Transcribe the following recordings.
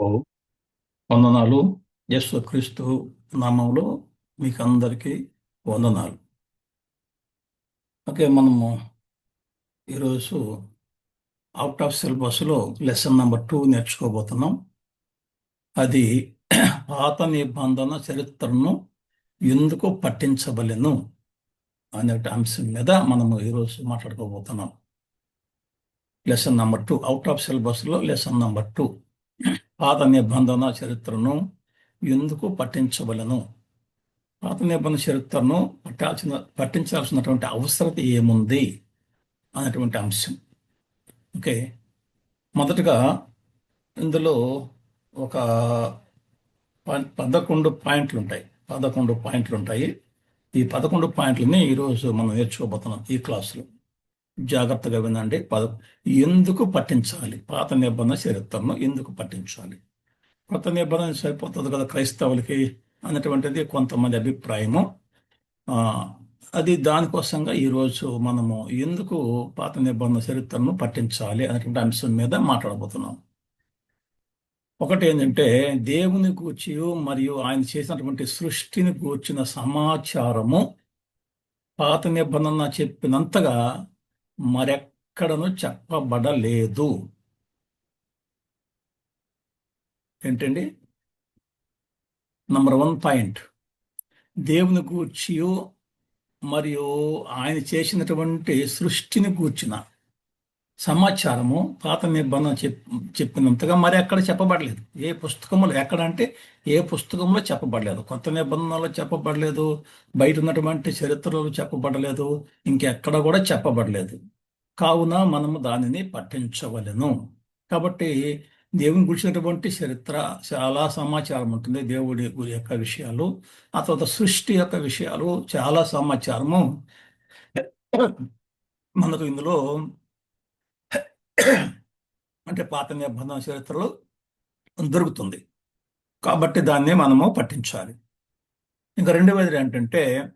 వందనాలు. యేసు క్రీస్తు నామంలో మీకు అందరికీ వందనాలు. ఓకే మనము ఈరోజు అవుట్ ఆఫ్ సిలబస్లో లెసన్ నెంబర్ టూ నేర్చుకోబోతున్నాం. అది పాత నిబంధన చరిత్రను ఎందుకు పట్టించబలను అనే అంశం మీద మనము ఈరోజు మాట్లాడుకోబోతున్నాం. Lesson number two out of సిలబస్లో లెసన్ నెంబర్ టూ పాత నిబంధన చరిత్రను ఎందుకు పట్టించవలను పాత నిబంధన చరిత్రను పట్టాల్సిన పట్టించాల్సినటువంటి అవసరత ఏముంది? అనేటువంటి అంశం. ఓకే. మొదటగా ఇందులో ఒక పదకొండు పాయింట్లు ఉంటాయి పదకొండు పాయింట్లు ఉంటాయి ఈ పదకొండు పాయింట్లని ఈరోజు మనం నేర్చుకోబోతున్నాం ఈ క్లాసులో. జాగ్రత్తగా వినండి. పద ఎందుకు పట్టించాలి పాత నిబంధన చరిత్రను ఎందుకు పట్టించాలి కొత్త నిబంధన సరిపోతుంది కదా క్రైస్తవులకి అన్నటువంటిది కొంతమంది అభిప్రాయము. అది దానికోసంగా ఈరోజు మనము ఎందుకు పాత నిబంధన చరిత్రను పట్టించాలి అనేటువంటి అంశం మీద మాట్లాడబోతున్నాం. ఒకటి ఏంటంటే దేవుని గూర్చి మరియు ఆయన చేసినటువంటి సృష్టిని గూర్చిన సమాచారము పాత నిబంధన చెప్పినంతగా మరెక్కడను చెప్పబడలేదు. ఏంటండి? నంబర్ వన్ పాయింట్ దేవుని గూర్చి మరియు ఆయన చేసినటువంటి సృష్టిని గూర్చిన సమాచారము పాత నిబంధన చెప్ చెప్పినంతగా మరి ఎక్కడ చెప్పబడలేదు. ఏ పుస్తకంలో ఎక్కడ అంటే ఏ పుస్తకంలో చెప్పబడలేదు. కొత్త నిబంధనలో చెప్పబడలేదు. బయట ఉన్నటువంటి చరిత్రలో చెప్పబడలేదు. ఇంకెక్కడ కూడా చెప్పబడలేదు. కావున మనము దానిని పట్టించవలెను కాబట్టి దేవుని గురించినటువంటి చరిత్ర చాలా సమాచారం ఉంటుంది. దేవుడి గురి యొక్క విషయాలు ఆ తర్వాత సృష్టి యొక్క విషయాలు చాలా సమాచారము. మనకు ఇందులో అంటే పాత నిబంధన చరిత్రలో దొరుకుతుంది. కాబట్టి దాన్ని మనము పట్టించాలి. ఇంకా రెండవది ఏంటంటే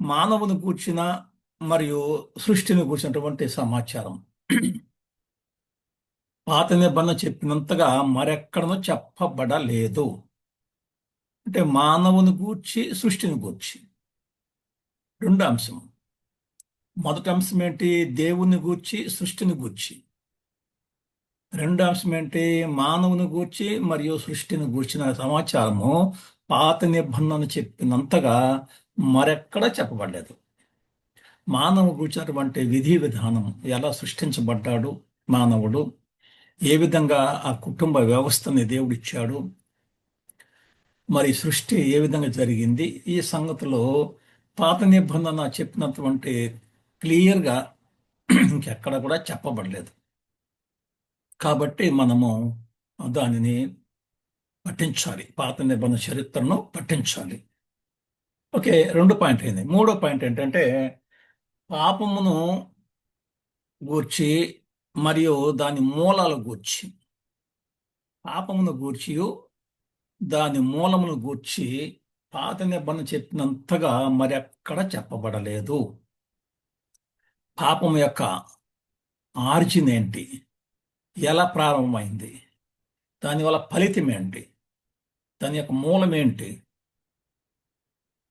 మానవుని కూర్చిన మరియు సృష్టిని కూర్చున్నటువంటి సమాచారం. పాత నిబంధన చెప్పినంతగా మరెక్కడనో చెప్పబడలేదు. అంటే మానవుని గూర్చి సృష్టిని గూర్చి. రెండు అంశం మొదటి అంశం ఏంటి దేవుని గూర్చి సృష్టిని గూర్చి. రెండు అంశం ఏంటి మానవుని గూర్చి మరియు సృష్టిని గూర్చిన సమాచారము పాత నిబంధన చెప్పినంతగా మరెక్కడ చెప్పబడలేదు. మానవు గూర్చినటువంటి విధి విధానం ఎలా సృష్టించబడ్డాడు? మానవుడు ఏ విధంగా ఆ కుటుంబ వ్యవస్థని దేవుడిచ్చాడు? మరి సృష్టి ఏ విధంగా జరిగింది? ఈ సంగతిలో పాత నిబంధన చెప్పినటువంటి క్లియర్గా ఇంకెక్కడ కూడా చెప్పబడలేదు. కాబట్టి మనము దానిని పట్టించాలి పాత నిబంధన చరిత్రను పట్టించాలి ఓకే రెండు పాయింట్ అయింది. మూడో పాయింట్ ఏంటంటే పాపమును గూర్చి మరియు దాని మూలాల గూర్చి. పాపమును గూర్చి దాని మూలమును గూర్చి పాత నిబంధన చెప్పినంతగా మరెక్కడ చెప్పబడలేదు. పాపం యొక్క ఆర్జిన్ ఏంటి ఎలా ప్రారంభమైంది? దానివల్ల ఫలితం ఏంటి? దాని యొక్క మూలం ఏంటి?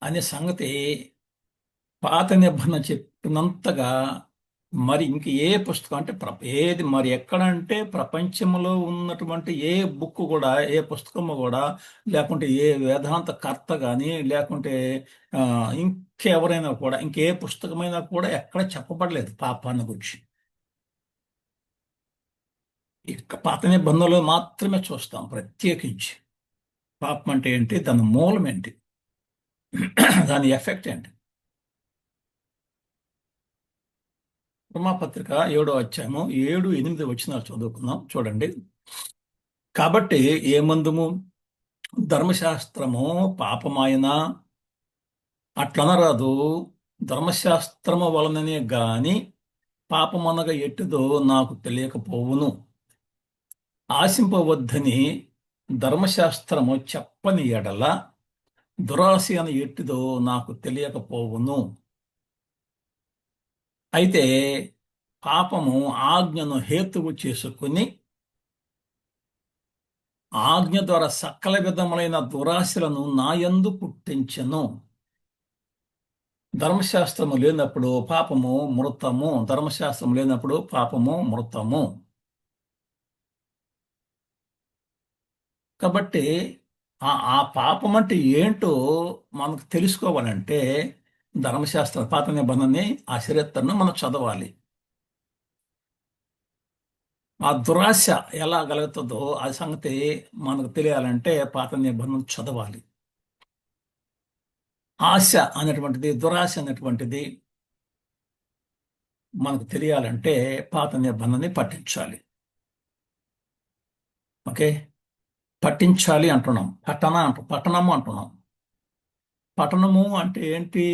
అనే సంగతి పాత నిబంధన చెప్పినంతగా మరి ఇంక ఏ పుస్తకం అంటే ప్ర ఏది మరి ఎక్కడంటే ప్రపంచంలో ఉన్నటువంటి ఏ బుక్ కూడా ఏ పుస్తకము కూడా లేకుంటే ఏ వేదాంత కర్త కానీ లేకుంటే ఇంకెవరైనా కూడా ఇంకే పుస్తకమైనా కూడా ఎక్కడ చెప్పబడలేదు పాపాన్ని గురించి. ఇక పాత నిబంధనలు మాత్రమే చూస్తాం ప్రత్యేకించి. పాపం అంటే ఏంటి? దాని మూలం ఏంటి? దాని ఎఫెక్ట్ ఏంటి? రోమాపత్రిక ఏడో అధ్యాయము ఏడు ఎనిమిది వచ్చిన చదువుకుందాం. చూడండి. కాబట్టి ఏమందుము? ధర్మశాస్త్రము పాపమాయన అట్లనరాదు. ధర్మశాస్త్రము వలననే గాని పాపమనగా ఎట్టుదో నాకు తెలియకపోవును. ఆశింపవద్దని ధర్మశాస్త్రము చెప్పని ఎడల దురాశ అని ఎట్టిదో నాకు తెలియకపోవును. అయితే పాపము ఆజ్ఞను హేతువు చేసుకుని ఆజ్ఞ ద్వారా సకల విధములైన దురాశలను నాయందు పుట్టించెను. ధర్మశాస్త్రము లేనప్పుడు పాపము మృతము ధర్మశాస్త్రం లేనప్పుడు పాపము మృతము. కాబట్టి ఆ ఆ పాపం అంటే ఏంటో మనకు తెలుసుకోవాలంటే ధర్మశాస్త్ర పాత నిబంధనని ఆ చరిత్రను మనం చదవాలి. ఆ దురాశ ఎలా కలుగుతుందో ఆ సంగతి మనకు తెలియాలంటే పాత నిబంధన చదవాలి. ఆశ అనేటువంటిది దురాశ అనేటువంటిది మనకు తెలియాలంటే పాత నిబంధనని పట్టించాలి ఓకే? పట్టించాలి అంటున్నాం. పట్టణ అంటు పట్టణము అంటున్నాం. పఠనము అంటే ఏంటి?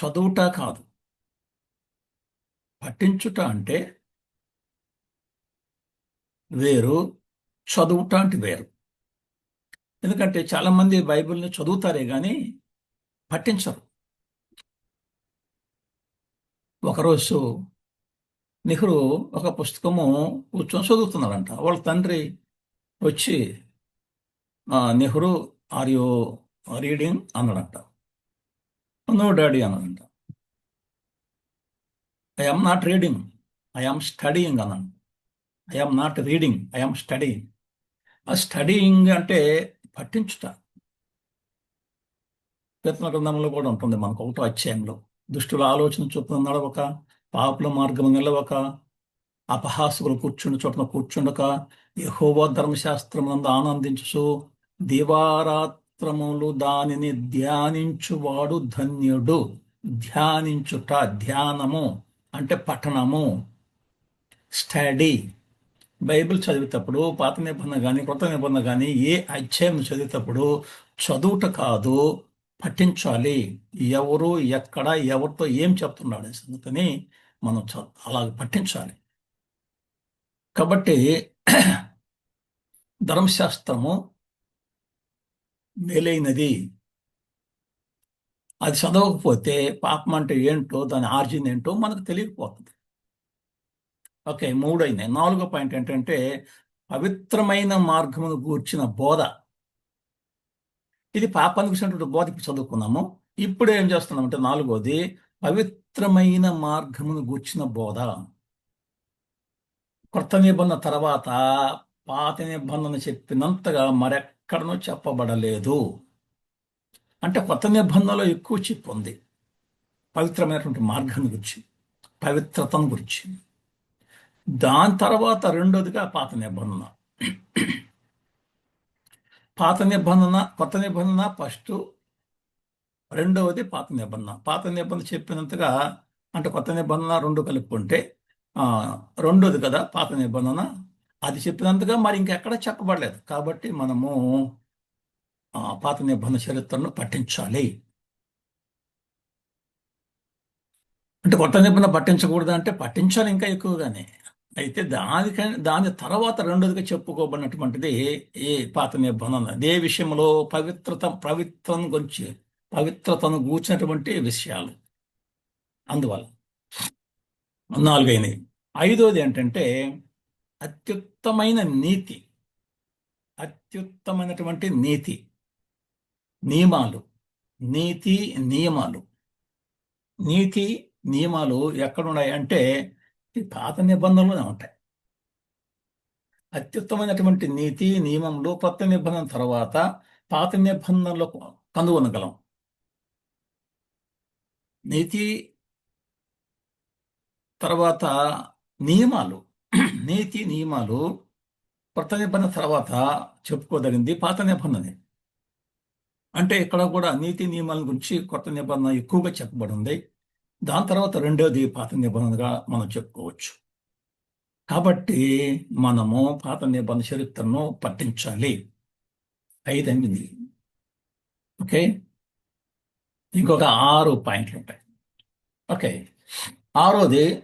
చదువుట కాదు. పట్టించుట అంటే వేరు చదువుట అంటే వేరు. ఎందుకంటే చాలామంది బైబిల్ని చదువుతారే కానీ పట్టించరు ఒకరోజు నెహ్రూ ఒక పుస్తకము కూర్చొని చదువుతున్నారంట వాళ్ళ తండ్రి వచ్చి నెహ్రూ ఆర్ యూ రీడింగ్ అన్నాడంట. నో డాడీ అన్నాడంట. I am not reading I am studying అన్నాడు. I am not reading I am studying ఆ స్టడీయింగ్ అంటే పట్టించుట. కీర్తన గ్రంథంలో కూడా ఉంటుంది మనకు ఒకటో అధ్యాయంలో. దుష్టుల ఆలోచన చొప్పున నడవక పాపుల మార్గము నిలవక అపహాసకులు కూర్చుండి చోటన కూర్చుండక యహోవా ధర్మశాస్త్రమునందు ఆనందించు శాస్త్రములు దానిని ధ్యానించువాడు ధన్యుడు. ధ్యానించుట ధ్యానము అంటే పఠనము. స్టడీ. బైబిల్ చదివేటప్పుడు పాత నిబంధన కానీ కృత నిబంధన కానీ ఏ అధ్యాయం చదివేటప్పుడు చదువుట కాదు పఠించాలి. ఎవరు ఎక్కడ ఎవరితో ఏం చెప్తున్నాడు సంగతిని మనం చ- అలా పఠించాలి. కాబట్టి ధర్మశాస్త్రము మేలైనది అది చదవకపోతే పాపం అంటే ఏంటో దాని ఆర్జిన్ ఏంటో మనకు తెలియకపోతుంది. ఓకే మూడు నాలుగో పాయింట్ ఏంటంటే పవిత్రమైన మార్గమును గూర్చిన బోధ. ఇది పాపానికి వచ్చినటువంటి బోధ. ఇప్పుడు చదువుకున్నాము ఇప్పుడు ఏం చేస్తున్నాం అంటే నాలుగోది పవిత్రమైన మార్గమును గూర్చిన బోధ. కొత్త నిబంధన తర్వాత పాత నిబంధన చెప్పినంతగా మరెక్కడనూ చెప్పబడలేదు. అంటే కొత్త నిబంధనలో ఎక్కువ చెప్పు ఉంది. పవిత్రమైనటువంటి మార్గాన్ని గురించి పవిత్రతను గురించి. దాని తర్వాత రెండోదిగా పాత నిబంధన పాత నిబంధన కొత్త నిబంధన ఫస్ట్ రెండవది పాత నిబంధన పాత నిబంధన చెప్పినంతగా అంటే కొత్త నిబంధన రెండు కలుపుకుంటే రెండోది కదా పాత నిబంధన అది చెప్పినంతగా మరి ఇంకెక్కడ చెప్పబడలేదు. కాబట్టి మనము పాత నిబంధన చరిత్రను పఠించాలి. అంటే కొత్త నిబంధన పట్టించకూడదు అంటే పట్టించాలి ఇంకా ఎక్కువగానే. అయితే దానికని దాని తర్వాత రెండోదిగా చెప్పుకోబడినటువంటిది ఈ పాత నిబంధన. అదే విషయంలో పవిత్రత పవిత్రం గురించి పవిత్రతను గూర్చినటువంటి విషయాలు. అందువల్ల నాలుగైనవి. ఐదోది ఏంటంటే అత్యుత్తమైన నీతి అత్యుత్తమైనటువంటి నీతి నియమాలు నీతి నియమాలు. నీతి నియమాలు ఎక్కడున్నాయి అంటే ఈ పాత నిబంధనలోనే ఉంటాయి. అత్యుత్తమైనటువంటి నీతి నియమంలో కొత్త నిబంధన తర్వాత పాత నిబంధనలో కనుగొనగలం. నీతి తర్వాత నియమాలు నీతి నియమాలు కొత్త నిబంధన తర్వాత చెప్పుకోదగింది పాత నిబంధనే. అంటే ఇక్కడ కూడా నీతి నియమాల గురించి కొత్త నిబంధన ఎక్కువగా చెప్పబడి ఉంది దాని తర్వాత రెండోది పాత నిబంధనగా మనం చెప్పుకోవచ్చు. కాబట్టి మనము పాత నిబంధన చరిత్రను పట్టించాలి. ఐదైంది ఓకే? ఇంకొక ఆరు పాయింట్లు ఉంటాయి ఓకే? ఆరోది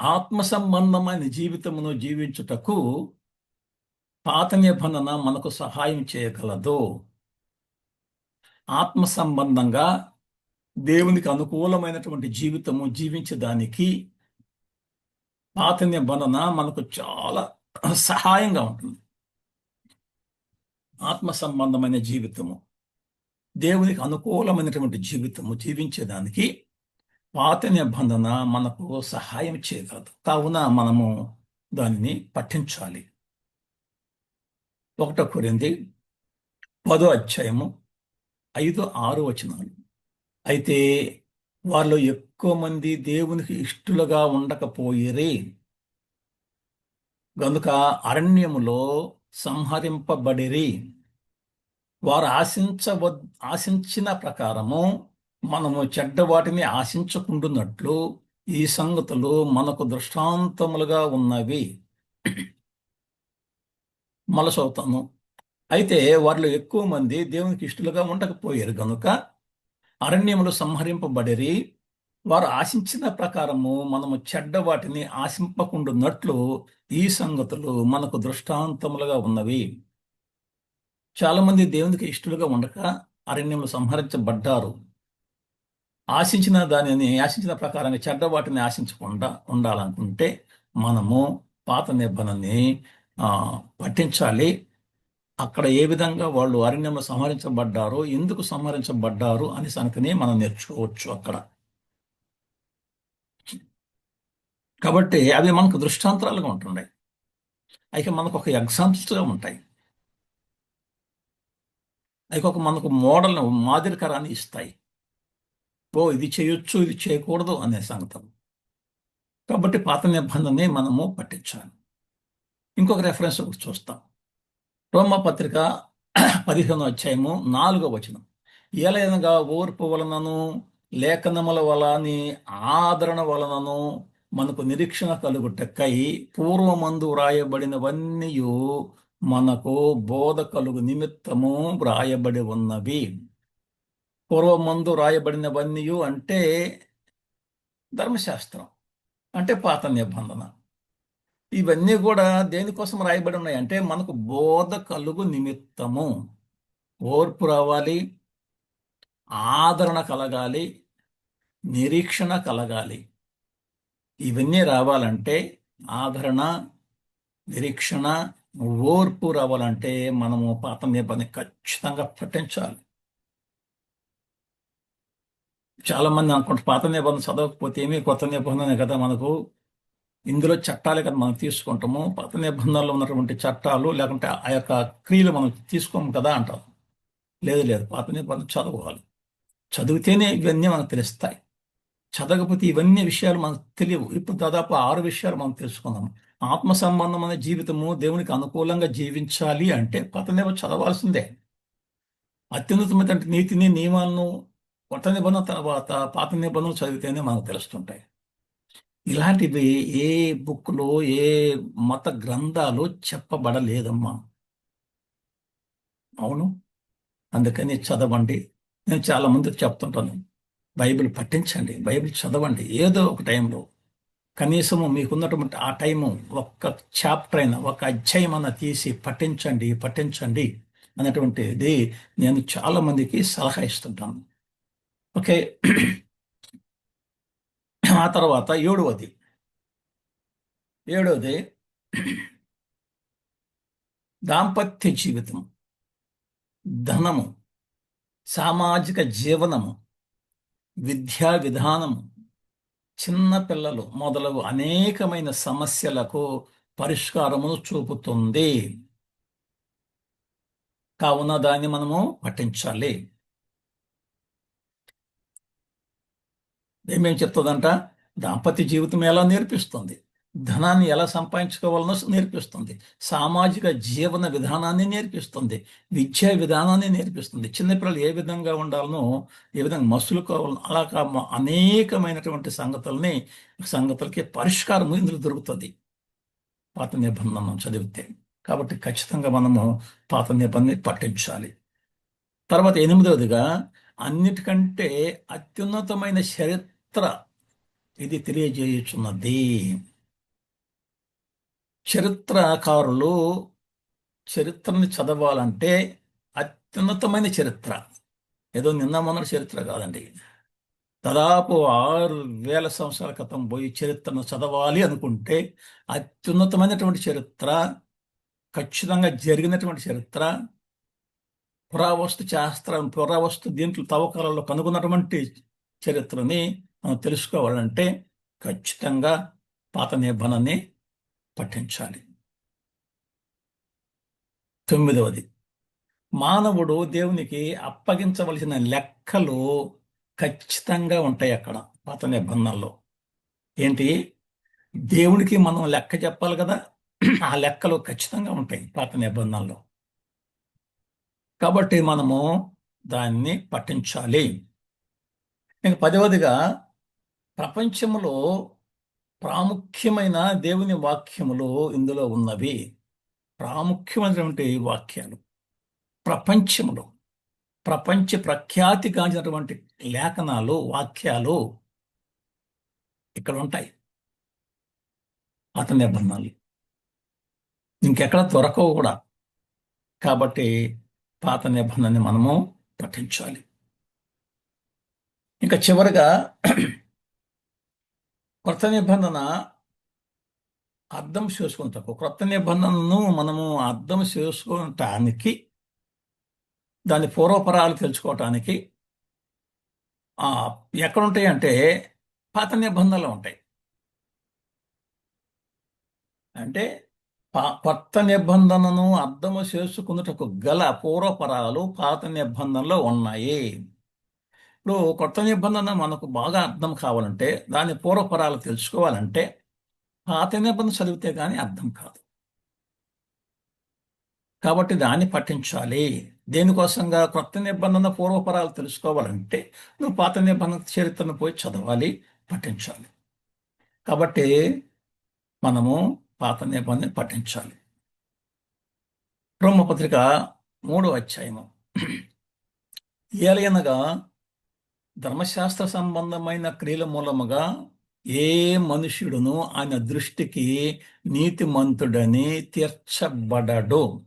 ఆత్మ సంబంధమైన జీవితమును జీవించుటకు పాత నిబంధన మనకు సహాయం చేయగలదు. ఆత్మ సంబంధంగా దేవునికి అనుకూలమైనటువంటి జీవితము జీవించడానికి పాత నిబంధన మనకు చాలా సహాయంగా ఉంటుంది. ఆత్మ సంబంధమైన జీవితము దేవునికి అనుకూలమైనటువంటి జీవితము జీవించేదానికి పాత నిబంధన మనకు సహాయం చేయగలదు. కావున మనము దానిని పఠించాలి. ఒకటో కొరింది పదో అధ్యాయము ఐదు ఆరు వచనాలు. అయితే వాళ్ళు ఎక్కువ మంది దేవునికి ఇష్టలుగా ఉండకపోయిరే. గనుక అరణ్యములో సంహరింపబడిరి. వారు ఆశించవ ఆశించిన ప్రకారము మనము చెడ్డ వాటిని ఆశించకుండునట్లు ఈ సంగతులు మనకు దృష్టాంతములుగా ఉన్నవి. మలసవుతాను అయితే వారిలో ఎక్కువ మంది దేవునికి ఇష్టలుగా ఉండకపోయారు గనుక అరణ్యములు సంహరింపబడిరి. వారు ఆశించిన ప్రకారము మనము చెడ్డ వాటిని ఆశింపకుండున్నట్లు ఈ సంగతులు మనకు దృష్టాంతములుగా ఉన్నవి. చాలామంది దేవునికి ఇష్టలుగా ఉండక అరణ్యములు సంహరించబడ్డారు. ఆశించిన దానిని ఆశించిన ప్రకారంగా చెడ్డ వాటిని ఆశించకుండా ఉండాలనుకుంటే మనము పాత నిబంధనని పట్టించాలి పఠించాలి. అక్కడ ఏ విధంగా వాళ్ళు అరణ్యంలో సంహరించబడ్డారో ఎందుకు సంహరించబడ్డారు అని సంగతిని మనం నేర్చుకోవచ్చు అక్కడ. కాబట్టి అవి మనకు దృష్టాంతరాలుగా ఉంటున్నాయి. అయితే మనకు ఒక ఎగ్జాంపుల్స్గా ఉంటాయి. అయితే ఒక మనకు మోడల్ మాదిరికరాన్ని ఇస్తాయి. ఓ ఇది చేయొచ్చు ఇది చేయకూడదు అనే సంగతి కాబట్టి పాత నిబంధనని మనము పట్టించాలి. ఇంకొక రెఫరెన్స్ ఒకటి చూస్తాం. రోమ పత్రిక పదిహేను అధ్యాయము నాలుగో వచనం. ఏలైనగా ఓర్పు వలనను లేఖనముల వలని ఆదరణ వలనను మనకు నిరీక్షణ కలుగుటకై పూర్వమందు వ్రాయబడినవన్నీ మనకు బోధ కలుగు నిమిత్తము వ్రాయబడి ఉన్నవి. పూర్వమందు రాయబడినవన్నీ అంటే ధర్మశాస్త్రం అంటే పాత నిబంధన. ఇవన్నీ కూడా దేనికోసం రాయబడి ఉన్నాయి? అంటే మనకు బోధ కలుగు నిమిత్తము. ఓర్పు రావాలి ఆదరణ కలగాలి నిరీక్షణ కలగాలి. ఇవన్నీ రావాలంటే ఆదరణ నిరీక్షణ ఓర్పు రావాలంటే మనము పాత నిబంధన ఖచ్చితంగా పఠించాలి. చాలా మంది అనుకుంటారు పాత నిబంధన చదవకపోతే ఏమీ? కొత్త నిబంధన కదా మనకు. ఇందులో చట్టాలే కదా మనం తీసుకుంటాము. పాత నిబంధనలో ఉన్నటువంటి చట్టాలు లేకుంటే ఆ యొక్క క్రియలు మనం తీసుకోము కదా అంటారు. లేదు లేదు. పాత నిబంధన చదవాలి. చదివితేనే ఇవన్నీ మనకు తెలుస్తాయి. చదవకపోతే ఇవన్నీ విషయాలు మనకు తెలియవు. ఇప్పుడు దాదాపు ఆరు విషయాలు మనం తెలుసుకున్నాము ఆత్మ సంబంధమైన జీవితము దేవునికి అనుకూలంగా జీవించాలి అంటే పాత నిబంధన చదవాల్సిందే. అత్యున్నతమైన నీతిని నియమాలను కొత్త నిబంధన తర్వాత పాత నిబంధనలు చదివితేనే మనకు తెలుస్తుంటాయి. ఇలాంటివి ఏ బుక్లో ఏ మత గ్రంథాలు చెప్పబడలేదమ్మా. అవును. అందుకని చదవండి. నేను చాలా మందికి చెప్తుంటాను. బైబిల్ పట్టించండి బైబిల్ చదవండి. ఏదో ఒక టైంలో. కనీసము మీకున్నటువంటి ఆ టైము ఒక్క చాప్టర్ అయినా ఒక అధ్యాయం అన్న తీసి పఠించండి పఠించండి అనేటువంటిది నేను చాలా మందికి సలహా ఇస్తుంటాను. ఓకే. ఆ తర్వాత ఏడవది. ఏడవది. దాంపత్య జీవితం. ధనము. సామాజిక జీవనము. విద్యా విధానము. చిన్నపిల్లలు మొదలగు అనేకమైన సమస్యలకు పరిష్కారమును చూపుతుంది. కావున దాన్ని మనము పఠించాలి. ఏమేం చెప్తుందంట దాంపత్య జీవితం ఎలా నేర్పిస్తుంది? ధనాన్ని ఎలా సంపాదించుకోవాలనో నేర్పిస్తుంది. సామాజిక జీవన విధానాన్ని నేర్పిస్తుంది. విద్యా విధానాన్ని నేర్పిస్తుంది. చిన్నపిల్లలు ఏ విధంగా ఉండాలనో ఏ విధంగా మసులుకోవాలనో అలా కా- అనేకమైనటువంటి సంగతుల్ని సంగతులకి పరిష్కారం ఇందులో దొరుకుతుంది. పాత నిబంధనను మనం చదివితే. కాబట్టి ఖచ్చితంగా మనము పాత నిబంధనని పట్టించాలి. తర్వాత ఎనిమిదవదిగా అన్నిటికంటే అత్యున్నతమైన చరిత్ర ఇది తెలియజేయుచున్నది. చరిత్రకారులు చరిత్రని చదవాలంటే అత్యున్నతమైన చరిత్ర. ఏదో నిన్న మొన్న చరిత్ర కాదండి. దాదాపు ఆరు వేల సంవత్సరాల క్రితం పోయి చరిత్రను చదవాలి అనుకుంటే అత్యున్నతమైనటువంటి చరిత్ర ఖచ్చితంగా జరిగినటువంటి చరిత్ర పురావస్తు శాస్త్రం పురావస్తు దీంట్లో తవ్వకాలలో కనుగొన్నటువంటి చరిత్రని తెలుసుకోవాలంటే ఖచ్చితంగా పాత నిబంధనని పఠించాలి. తొమ్మిదవది మానవుడు దేవునికి అప్పగించవలసిన లెక్కలు ఖచ్చితంగా ఉంటాయి అక్కడ పాత నిబంధనలో ఏంటి? దేవునికి మనం లెక్క చెప్పాలి కదా ఆ లెక్కలు ఖచ్చితంగా ఉంటాయి పాత నిబంధనలో కాబట్టి మనము దాన్ని పఠించాలి. ఇంకా పదవదిగా ప్రపంచంలో ప్రాముఖ్యమైన దేవుని వాక్యములు ఇందులో ఉన్నవి. ప్రాముఖ్యమైనటువంటి వాక్యాలు. ప్రపంచంలో ప్రపంచ ప్రఖ్యాతి కాంచినటువంటి లేఖనాలు వాక్యాలు ఇక్కడ ఉంటాయి. పాత నిబంధనలు ఇంకెక్కడ దొరకవు కూడా. కాబట్టి పాత నిబంధనని మనము పఠించాలి. ఇంకా చివరిగా కొత్త నిబంధన అర్థం చేసుకుంటాకు కొత్త నిబంధనను మనము అర్థం చేసుకోవటానికి దాని పూర్వపరాలు తెలుసుకోవటానికి ఎక్కడుంటాయి అంటే పాత నిబంధనలు ఉంటాయి. అంటే కొత్త నిబంధనను అర్థము చేసుకున్నటకు గల పూర్వపరాలు పాత నిబంధనలో ఉన్నాయి. ఇప్పుడు కొత్త నిబంధన మనకు బాగా అర్థం కావాలంటే దాని పూర్వపరాలు తెలుసుకోవాలంటే పాత నిబంధన చదివితే కానీ అర్థం కాదు. కాబట్టి దాన్ని పఠించాలి. దేనికోసంగా కొత్త నిబంధన పూర్వపరాలు తెలుసుకోవాలంటే నువ్వు పాత నిబంధన చరిత్రను పోయి చదవాలి పఠించాలి. కాబట్టి మనము పాత నిబంధన పఠించాలి. రోమపత్రిక మూడో అధ్యాయము. ఏలయనగా ధర్మశాస్త్ర సంబంధమైన క్రియల మూలముగా ఏ మనుష్యుడును ఆయన దృష్టికి నీతిమంతుడని తీర్చబడడు.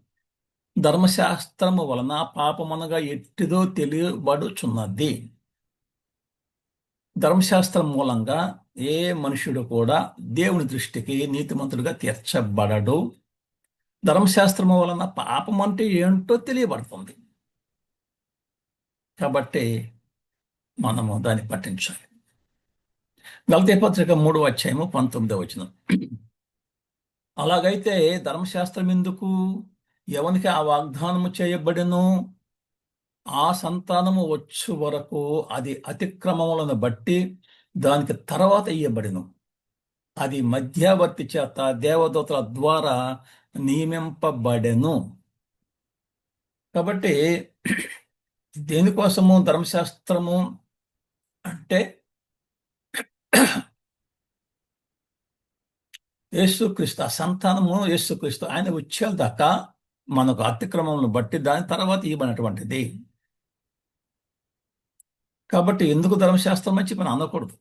ధర్మశాస్త్రము వలన పాపమనగా ఎట్టిదో తెలియబడుచున్నది. ధర్మశాస్త్రం మూలంగా ఏ మనుషుడు కూడా దేవుని దృష్టికి నీతిమంతుడిగా తీర్చబడడు. ధర్మశాస్త్రము వలన పాపం అంటే ఏంటో తెలియబడుతుంది. కాబట్టి మనము దాన్ని పట్టించాలి గలతీ పత్రిక మూడో అధ్యాయము పంతొమ్మిదో వచ్చిన అలాగైతే ధర్మశాస్త్రం ఎందుకు? ఎవనికి ఆ వాగ్దానము చేయబడిను ఆ సంతానము వచ్చు వరకు అది అతిక్రమములను బట్టి దానికి తర్వాత ఇయ్యబడిను. అది మధ్యవర్తి చేత దేవదూతల ద్వారా నియమింపబడెను. కాబట్టి దేనికోసము ధర్మశాస్త్రము అంటే యేసుక్రీస్తు ఆ సంతానము యేసుక్రీస్తు ఆయన వచ్చేల దాకా మనకు అతిక్రమములను బట్టి దాని తర్వాత ఇవ్వనటువంటిది కాబట్టి ఎందుకు ధర్మశాస్త్రం అని చెప్పి మనం అనకూడదు?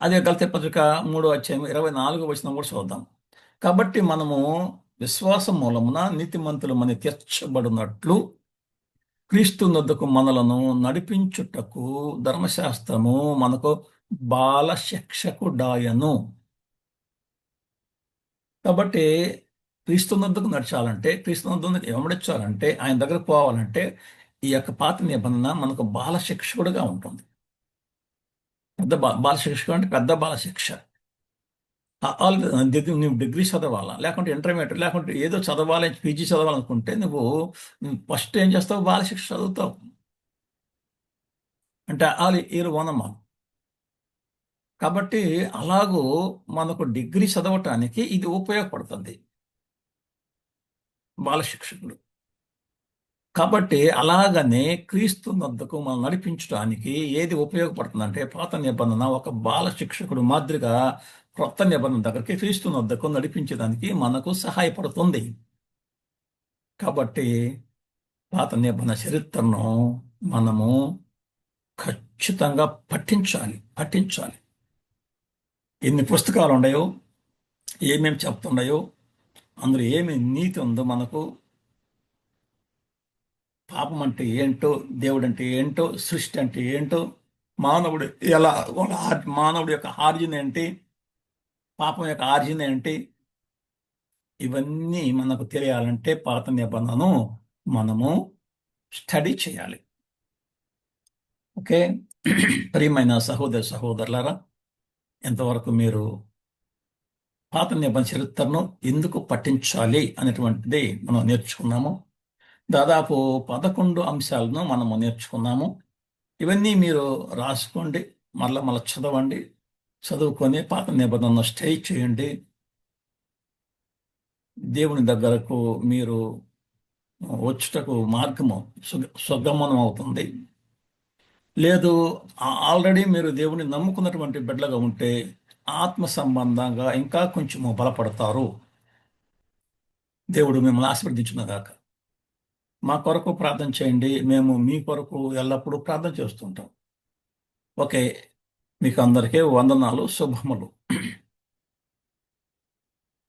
అదే గల్తీ పత్రిక మూడో అధ్యాయం ఇరవై నాలుగు వచ్చిన కూడా చూద్దాం. కాబట్టి మనము విశ్వాసం మూలమున నీతిమంతులమని తీర్చబడినట్లు క్రీస్తునొద్దకు మనలను నడిపించుటకు ధర్మశాస్త్రము మనకు బాల శిక్షకుడాయను కాబట్టి క్రీస్తు నొద్దకు నడచాలంటే క్రీస్తు నొద్దకు ఎమడించాలంటే ఆయన దగ్గర పోవాలంటే ఈ యొక్క పాత నిబంధన మనకు బాల శిక్షకుడుగా ఉంటుంది. పెద్ద బాలశిక్షకుడు బాల శిక్షకుడు అంటే పెద్ద బాల శిక్ష ఆల్ నువ్వు డిగ్రీ చదవాలా? లేకుంటే ఇంటర్మీడియట్ లేకుంటే ఏదో చదవాలి పీజీ చదవాలనుకుంటే నువ్వు ఫస్ట్ ఏం చేస్తావు? బాలశిక్ష చదువుతావు. అంటే ఆల్ ఏరు వనమాలు కాబట్టి అలాగూ మనకు డిగ్రీ చదవటానికి ఇది ఉపయోగపడుతుంది. బాలశిక్షకుడు కాబట్టి అలాగనే క్రీస్తు నద్దకు మనం నడిపించడానికి ఏది ఉపయోగపడుతుందంటే పాత నిబంధన ఒక బాల శిక్షకుడు మాదిరిగా క్రొత్త నిబంధన దగ్గరికి క్రీస్తు వద్దకు నడిపించడానికి మనకు సహాయపడుతుంది. కాబట్టి పాత నిబంధన చరిత్రను మనము ఖచ్చితంగా పఠించాలి పఠించాలి. ఎన్ని పుస్తకాలు ఉన్నాయో ఏమేమి చెప్తున్నాయో అందులో ఏమేమి నీతి ఉందో మనకు పాపం అంటే ఏంటో దేవుడు అంటే ఏంటో సృష్టి అంటే ఏంటో మానవుడు ఎలా వాళ్ళ మానవుడి యొక్క ఆర్జిన్ ఏంటి పాపం యొక్క ఆర్జిన్ ఏంటి? ఇవన్నీ మనకు తెలియాలంటే పాత నిబంధనను మనము స్టడీ చేయాలి. ఓకే? ప్రియమైన సహోదర సహోదరులారా ఎంతవరకు మీరు పాత నిబంధన చరిత్రను ఎందుకు పఠించాలి అనేటువంటిది మనం నేర్చుకున్నాము. దాదాపు పదకొండు అంశాలను మనము నేర్చుకున్నాము. ఇవన్నీ మీరు రాసుకోండి మళ్ళీ మళ్ళీ చదవండి. చదువుకొని పాత నిబంధనను స్టే చేయండి. దేవుని దగ్గరకు మీరు వచ్చుటకు మార్గము సుగమనం అవుతుంది. లేదు ఆల్రెడీ మీరు దేవుని నమ్ముకున్నటువంటి బిడ్డలుగా ఉంటే ఆత్మ సంబంధంగా ఇంకా కొంచెము బలపడతారు. దేవుడు మిమ్మల్ని ఆశీర్వదించునగాక మా కొరకు ప్రార్థన చేయండి. మేము మీ కొరకు ఎల్లప్పుడూ ప్రార్థన చేస్తుంటాం ఓకే మీకు అందరికీ వందనాలు శుభములు.